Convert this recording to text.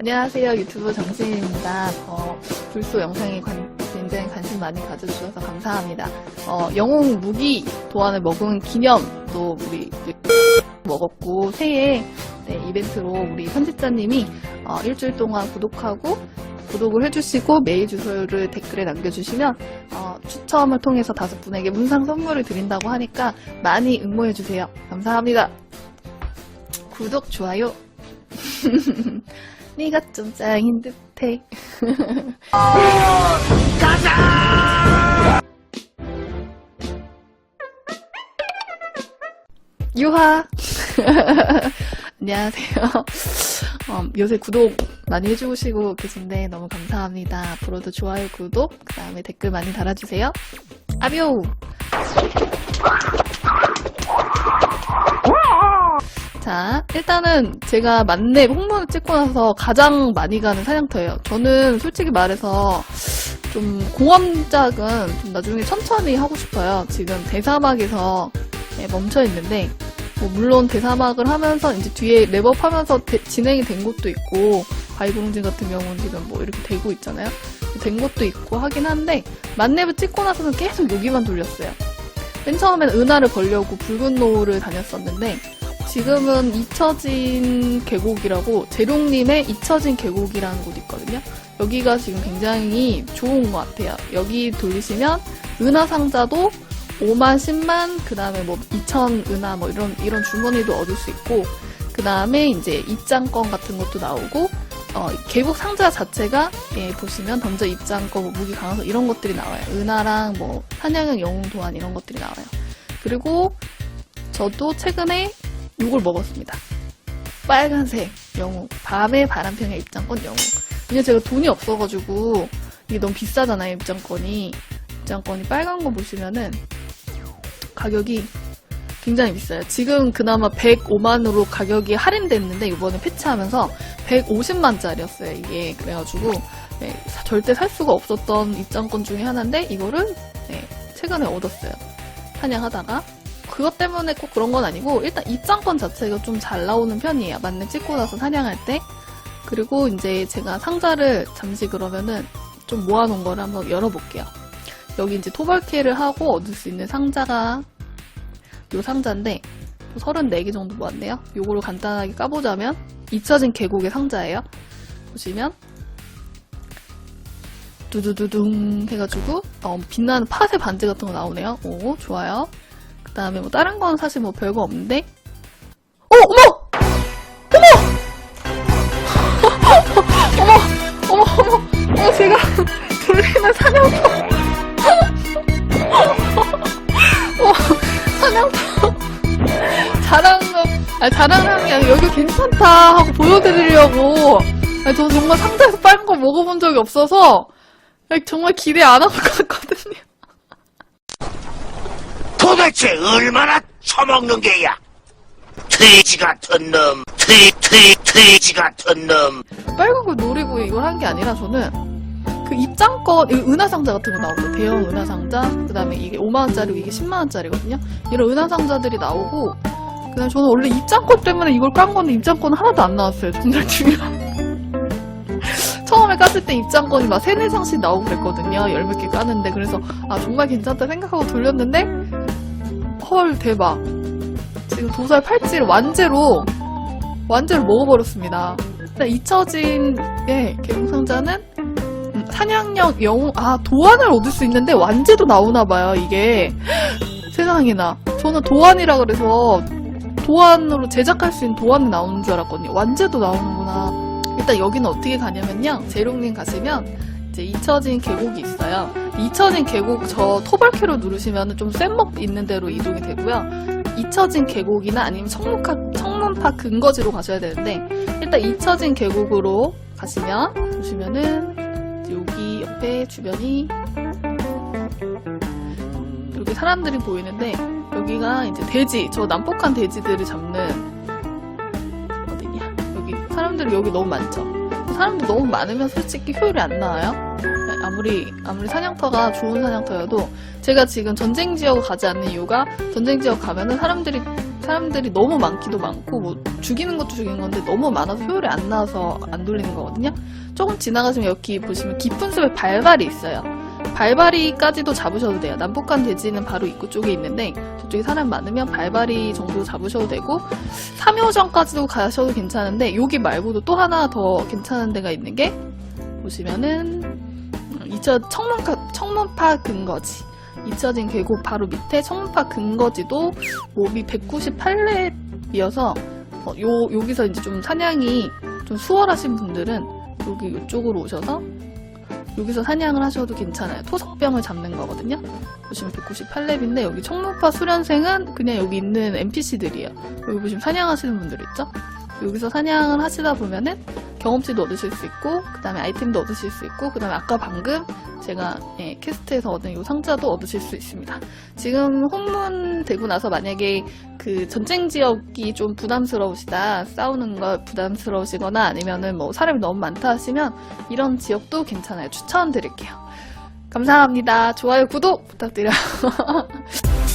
안녕하세요. 유튜브 정신입니다. 어, 불소 영상에 관- 굉장히 관심 많이 가져주셔서 감사합니다. 어, 영웅 무기 도안을 먹은 기념도 우리 이제 먹었고, 새해 네, 이벤트로 우리 편집자님이 어, 일주일 동안 구독하고, 구독을 해주시고, 메일 주소를 댓글에 남겨주시면, 어, 추첨을 통해서 다섯 분에게 문상 선물을 드린다고 하니까 많이 응모해주세요. 감사합니다. 구독, 좋아요. 네가 좀 짱인 듯해. 유하. 안녕하세요. 어, 요새 구독 많이 해주시고 계신데 너무 감사합니다. 앞으로도 좋아요, 구독, 그 다음에 댓글 많이 달아주세요. 아뷰! 자, 일단은 제가 만렙 홍보를 찍고 나서 가장 많이 가는 사냥터예요. 저는 솔직히 말해서 좀 공원작은 좀 나중에 천천히 하고 싶어요. 지금 대사막에서 네, 멈춰 있는데, 뭐 물론 대사막을 하면서 이제 뒤에 랩업하면서 대- 진행이 된 곳도 있고, 바이브룽진 같은 경우는 지금 뭐 이렇게 되고 있잖아요. 된 곳도 있고 하긴 한데, 만렙을 찍고 나서는 계속 여기만 돌렸어요. 맨 처음엔 은하를 걸려고 붉은 노을을 다녔었는데, 지금은 잊혀진 계곡이라고 제룡님의 잊혀진 계곡이라는 곳이 있거든요. 여기가 지금 굉장히 좋은 것 같아요. 여기 돌리시면 은하 상자도 5만, 10만, 그 다음에 뭐 2천 은하 뭐 이런 이런 주머니도 얻을 수 있고 그 다음에 이제 입장권 같은 것도 나오고 어, 계곡 상자 자체가 예, 보시면 던져 입장권, 뭐 무기 강화서 이런 것들이 나와요. 은하랑 뭐 사냥형 영웅 도안 이런 것들이 나와요. 그리고 저도 최근에 이걸 먹었습니다. 빨간색 영웅 밤의 바람평의 입장권 영웅. 왜냐 제가 돈이 없어가지고 이게 너무 비싸잖아요 입장권이. 입장권이 빨간 거 보시면은 가격이 굉장히 비싸요. 지금 그나마 105만으로 가격이 할인됐는데 이번에 패치하면서 150만짜리였어요 이게 그래가지고 네, 사- 절대 살 수가 없었던 입장권 중에 하나인데 이거를 네, 최근에 얻었어요. 사냥하다가 그것 때문에 꼭 그런 건 아니고 일단 입장권 자체가 좀 잘 나오는 편이에요. 만렙 찍고 나서 사냥할 때. 그리고 이제 제가 상자를 잠시 그러면은 좀 모아놓은 거를 한번 열어볼게요. 여기 이제 토벌캐를 하고 얻을 수 있는 상자가 요 상자인데 34개 정도 모았네요. 요거를 간단하게 까보자면 잊혀진 계곡의 상자예요. 보시면 두두두둥 해가지고 어, 빛나는 팥의 반지 같은 거 나오네요. 오 좋아요. 그 다음에 뭐 다른 건 사실 뭐 별거 없는데? 어 어머! 어머! 어머! 어머 어머 제가 돌리는 사냥터 어, 사냥터 자랑은 하는 게 아니라 여기 괜찮다 하고 보여드리려고. 아니 저 정말 상자에서 빨간 거 먹어본 적이 없어서 정말 기대 안 하고 갔거든요 도대체 얼마나 처먹는 게야? 돼지 같은 놈, 돼, 돼, 돼지 같은 놈. 빨간 걸 노리고 이걸 한 게 아니라 저는 그 입장권, 이 은하상자 같은 거 나오고 대형 은하상자, 그 다음에 이게 5만원짜리고 이게 10만원짜리거든요? 이런 은하상자들이 나오고, 그 다음에 저는 원래 입장권 때문에 이걸 깐 건데 입장권 하나도 안 나왔어요. 정말 중요한. 처음에 깠을 때 입장권이 막 3, 4장씩 나오고 그랬거든요. 열 몇 개 까는데. 그래서, 아, 정말 괜찮다 생각하고 돌렸는데, 헐, 대박. 지금 도살 팔찌를 완제로, 완제로 먹어버렸습니다. 일단 잊혀진 예, 개봉상자는 음, 사냥력 영웅 아 도안을 얻을 수 있는데 완제도 나오나 봐요 이게. 세상에나. 저는 도안이라 그래서 도안으로 제작할 수 있는 도안이 나오는 줄 알았거든요. 완제도 나오는구나. 일단 여기는 어떻게 가냐면요. 제롱님 가시면 이제 잊혀진 계곡이 있어요 잊혀진 계곡 저 토벌캐로 누르시면 좀 쇳목 있는 데로 이동이 되고요. 잊혀진 계곡이나 아니면 청문파, 청문파 근거지로 가셔야 되는데 일단 잊혀진 계곡으로 가시면 보시면은 여기 옆에 주변이 이렇게 사람들이 보이는데 여기가 이제 돼지 저 난폭한 돼지들을 잡는 어디냐 여기 사람들이 여기 너무 많죠 사람들 너무 많으면 솔직히 효율이 안 나와요 아무리 아무리 사냥터가 좋은 사냥터여도 제가 지금 전쟁 지역을 가지 않는 이유가 전쟁 지역 가면은 사람들이 사람들이 너무 많기도 많고 뭐 죽이는 것도 죽이는 건데 너무 많아서 효율이 안 나와서 안 돌리는 거거든요. 조금 지나가시면 여기 보시면 깊은 숲에 발발이 있어요. 발발이까지도 잡으셔도 돼요. 남북한 대지는 바로 입구 쪽에 있는데 저쪽에 사람 많으면 발발이 정도 잡으셔도 되고 3호점까지도 가셔도 괜찮은데 여기 말고도 또 하나 더 괜찮은 데가 있는 게 보시면은 이저 청문파, 청문파 근거지 잊혀진 계곡 바로 밑에 청문파 근거지도 몹이 198렙이어서 어, 요 여기서 이제 좀 사냥이 좀 수월하신 분들은 여기 이쪽으로 오셔서 여기서 사냥을 하셔도 괜찮아요. 토석병을 잡는 거거든요. 보시면 198렙인데 여기 청문파 수련생은 그냥 여기 있는 NPC들이에요. 여기 보시면 사냥하시는 분들 있죠? 여기서 사냥을 하시다 보면은 경험치도 얻으실 수 있고 그 다음에 아이템도 얻으실 수 있고 그 다음에 아까 방금 제가 예, 퀘스트에서 얻은 이 상자도 얻으실 수 있습니다. 지금 혼문 되고 나서 만약에 그 전쟁 지역이 좀 부담스러우시다 싸우는 거 부담스러우시거나 아니면은 뭐 사람이 너무 많다 하시면 이런 지역도 괜찮아요. 추천드릴게요. 감사합니다. 좋아요, 구독 부탁드려요.